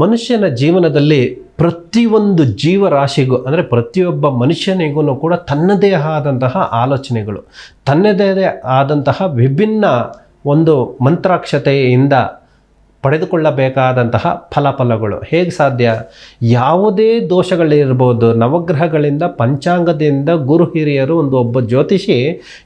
ಮನುಷ್ಯನ ಜೀವನದಲ್ಲಿ ಪ್ರತಿಯೊಂದು ಜೀವರಾಶಿಗೂ, ಅಂದರೆ ಪ್ರತಿಯೊಬ್ಬ ಮನುಷ್ಯನಿಗೂ ಕೂಡ ತನ್ನದೇ ಆದಂತಹ ಆಲೋಚನೆಗಳು, ತನ್ನದೇ ಆದಂತಹ ವಿಭಿನ್ನ ಒಂದು ಮಂತ್ರಾಕ್ಷತೆಯಿಂದ ಪಡೆದುಕೊಳ್ಳಬೇಕಾದಂತಹ ಫಲಫಲಗಳು. ಹೇಗೆ ಸಾಧ್ಯ? ಯಾವುದೇ ದೋಷಗಳಿರ್ಬೋದು, ನವಗ್ರಹಗಳಿಂದ ಪಂಚಾಂಗದಿಂದ ಗುರು ಹಿರಿಯರು ಒಂದು ಒಬ್ಬ ಜ್ಯೋತಿಷಿ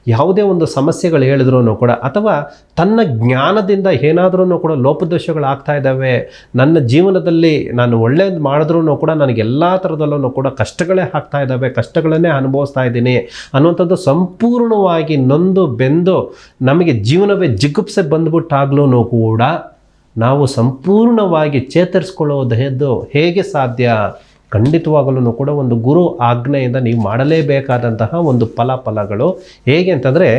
ಯಾವುದೇ ಒಂದು ಸಮಸ್ಯೆಗಳು ಹೇಳಿದ್ರೂ ಕೂಡ, ಅಥವಾ ತನ್ನ ಜ್ಞಾನದಿಂದ ಏನಾದ್ರೂ ಕೂಡ ಲೋಪದೋಷಗಳು ಆಗ್ತಾ ಇದ್ದಾವೆ, ನನ್ನ ಜೀವನದಲ್ಲಿ ನಾನು ಒಳ್ಳೇದು ಮಾಡಿದ್ರೂ ಕೂಡ ನನಗೆ ಎಲ್ಲ ಥರದಲ್ಲೂ ಕೂಡ ಕಷ್ಟಗಳೇ ಆಗ್ತಾ ಇದ್ದಾವೆ, ಕಷ್ಟಗಳನ್ನೇ ಅನುಭವಿಸ್ತಾ ಇದ್ದೀನಿ ಅನ್ನುವಂಥದ್ದು ಸಂಪೂರ್ಣವಾಗಿ ನೊಂದು ಬೆಂದು ನಮಗೆ ಜೀವನವೇ ಜಿಗುಪ್ಸೆ ಬಂದ್ಬಿಟ್ಟಾಗ್ಲೂ ಕೂಡ ನಾವು ಸಂಪೂರ್ಣವಾಗಿ ಚೇತರಿಸ್ಕೊಳ್ಳೋದು ಹೇಗೆ ಸಾಧ್ಯ? ಖಂಡಿತವಾಗಲೂ ಕೂಡ ಒಂದು ಗುರು ಆಜ್ಞೆಯಿಂದ ನೀವು ಮಾಡಲೇಬೇಕಾದಂತಹ ಒಂದು ಫಲಫಲಗಳು ಹೇಗೆ ಅಂತಂದರೆ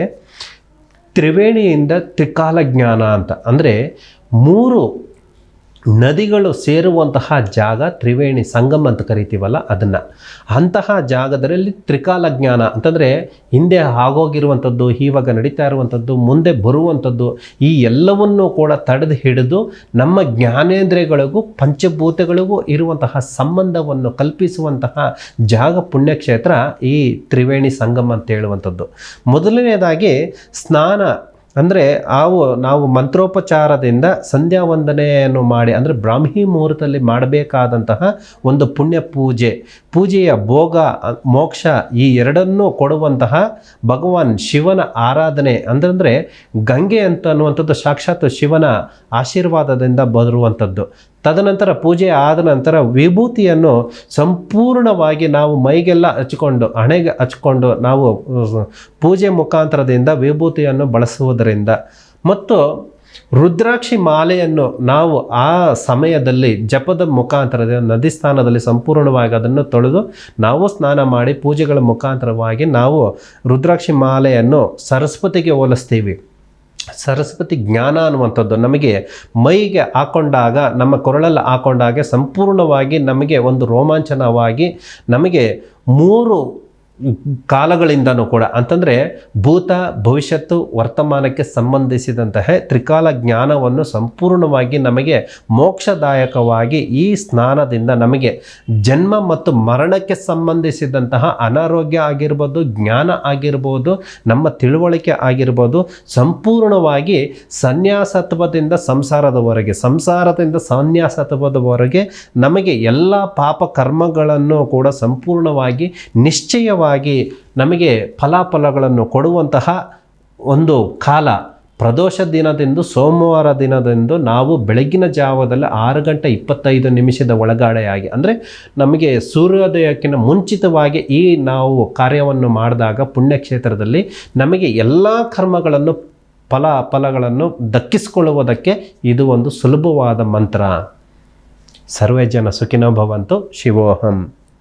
ತ್ರಿವೇಣಿಯಿಂದ ತ್ರಿಕಾಲ ಜ್ಞಾನ ಅಂತ. ಅಂದರೆ ಮೂರು ನದಿಗಳು ಸೇರುವಂತಹ ಜಾಗ ತ್ರಿವೇಣಿ ಸಂಗಮ ಅಂತ ಕರಿತೀವಲ್ಲ ಅದನ್ನು. ಅಂತಹ ಜಾಗದಲ್ಲಿ ತ್ರಿಕಾಲ ಜ್ಞಾನ ಅಂತಂದರೆ ಹಿಂದೆ ಆಗೋಗಿರುವಂಥದ್ದು ಇವಾಗ ನಡೀತಾ ಇರುವಂಥದ್ದು, ಮುಂದೆ ಬರುವಂಥದ್ದು, ಈ ಎಲ್ಲವನ್ನೂ ಕೂಡ ತಡೆದು ಹಿಡಿದು ನಮ್ಮ ಜ್ಞಾನೇಂದ್ರಿಯಗಳಿಗೂ, ಪಂಚಭೂತಗಳಿಗೂ ಇರುವಂತಹ ಸಂಬಂಧವನ್ನು ಕಲ್ಪಿಸುವಂತಹ ಜಾಗ ಪುಣ್ಯಕ್ಷೇತ್ರ ಈ ತ್ರಿವೇಣಿ ಸಂಗಮ ಅಂತ ಹೇಳುವಂಥದ್ದು. ಮೊದಲನೇದಾಗಿ ಸ್ನಾನ ಅಂದರೆ ಆವು ನಾವು ಮಂತ್ರೋಪಚಾರದಿಂದ ಸಂಧ್ಯಾ ವಂದನೆಯನ್ನು ಮಾಡಿ, ಅಂದರೆ ಬ್ರಾಹ್ಮಿ ಮುಹೂರ್ತದಲ್ಲಿ ಮಾಡಬೇಕಾದಂತಹ ಒಂದು ಪುಣ್ಯ ಪೂಜೆ. ಪೂಜೆಯ ಭೋಗ, ಮೋಕ್ಷ ಈ ಎರಡನ್ನೂ ಕೊಡುವಂತಹ ಭಗವಾನ್ ಶಿವನ ಆರಾಧನೆ. ಅಂದರೆ ಗಂಗೆ ಅಂತ ಅನ್ನುವಂಥದ್ದು ಸಾಕ್ಷಾತ್ ಶಿವನ ಆಶೀರ್ವಾದದಿಂದ ಬರುವಂಥದ್ದು. ತದನಂತರ ಪೂಜೆ ಆದ ನಂತರ ವಿಭೂತಿಯನ್ನು ಸಂಪೂರ್ಣವಾಗಿ ನಾವು ಮೈಗೆಲ್ಲ ಹಚ್ಕೊಂಡು, ಹಣೆಗೆ ಹಚ್ಕೊಂಡು ನಾವು ಪೂಜೆ ಮುಖಾಂತರದಿಂದ ವಿಭೂತಿಯನ್ನು ಬಳಸುವುದರಿಂದ. ಮತ್ತು ರುದ್ರಾಕ್ಷಿ ಮಾಲೆಯನ್ನು ನಾವು ಆ ಸಮಯದಲ್ಲಿ ಜಪದ ಮುಖಾಂತರದಿಂದ, ನದಿ ಸ್ಥಾನದಲ್ಲಿ ಸಂಪೂರ್ಣವಾಗಿ ಅದನ್ನು ತೊಳೆದು ನಾವು ಸ್ನಾನ ಮಾಡಿ ಪೂಜೆಗಳ ಮುಖಾಂತರವಾಗಿ ನಾವು ರುದ್ರಾಕ್ಷಿ ಮಾಲೆಯನ್ನು ಸರಸ್ವತಿಗೆ ಹೋಲಿಸ್ತೀವಿ. ಸರಸ್ವತಿ ಜ್ಞಾನ ಅನ್ನುವಂಥದ್ದು ನಮಗೆ ಮೈಗೆ ಹಾಕೊಂಡಾಗ, ನಮ್ಮ ಕೊರಳಲ್ಲಿ ಹಾಕೊಂಡಾಗ ಸಂಪೂರ್ಣವಾಗಿ ನಮಗೆ ಒಂದು ರೋಮಾಂಚನವಾಗಿ ನಮಗೆ ಮೂರು ಕಾಲಗಳಿಂದನೂ ಕೂಡ. ಅಂತಂದರೆ ಭೂತ ಭವಿಷ್ಯತ್ತು ವರ್ತಮಾನಕ್ಕೆ ಸಂಬಂಧಿಸಿದಂತಹ ತ್ರಿಕಾಲ ಜ್ಞಾನವನ್ನು ಸಂಪೂರ್ಣವಾಗಿ ನಮಗೆ ಮೋಕ್ಷದಾಯಕವಾಗಿ ಈ ಸ್ನಾನದಿಂದ ನಮಗೆ ಜನ್ಮ ಮತ್ತು ಮರಣಕ್ಕೆ ಸಂಬಂಧಿಸಿದಂತಹ ಅನಾರೋಗ್ಯ ಆಗಿರ್ಬೋದು, ಜ್ಞಾನ ಆಗಿರ್ಬೋದು, ನಮ್ಮ ತಿಳುವಳಿಕೆ ಆಗಿರ್ಬೋದು, ಸಂಪೂರ್ಣವಾಗಿ ಸನ್ಯಾಸತ್ವದಿಂದ ಸಂಸಾರದವರೆಗೆ, ಸಂಸಾರದಿಂದ ಸನ್ಯಾಸತ್ವದವರೆಗೆ ನಮಗೆ ಎಲ್ಲ ಪಾಪ ಕರ್ಮಗಳನ್ನು ಕೂಡ ಸಂಪೂರ್ಣವಾಗಿ ನಿಶ್ಚಯವಾಗಿ ನಮಗೆ ಫಲಾಫಲಗಳನ್ನು ಕೊಡುವಂತಹ ಒಂದು ಕಾಲ. ಪ್ರದೋಷ ದಿನದಂದು, ಸೋಮವಾರ ದಿನದಂದು ನಾವು ಬೆಳಗಿನ ಜಾವದಲ್ಲಿ ಆರು ಗಂಟೆ ಇಪ್ಪತ್ತೈದು ನಿಮಿಷದ ಒಳಗಡೆಯಾಗಿ ಅಂದರೆ ನಮಗೆ ಸೂರ್ಯೋದಯಕ್ಕಿಂತ ಮುಂಚಿತವಾಗಿ ಈ ನಾವು ಕಾರ್ಯವನ್ನು ಮಾಡಿದಾಗ ಪುಣ್ಯಕ್ಷೇತ್ರದಲ್ಲಿ ನಮಗೆ ಎಲ್ಲ ಕರ್ಮಗಳನ್ನು ಫಲ ಫಲಗಳನ್ನು ದಕ್ಕಿಸಿಕೊಳ್ಳುವುದಕ್ಕೆ ಇದು ಒಂದು ಸುಲಭವಾದ ಮಂತ್ರ. ಸರ್ವೇ ಜನ ಸುಖಿನೋ ಭವಂತು, ಶಿವೋಹಂ.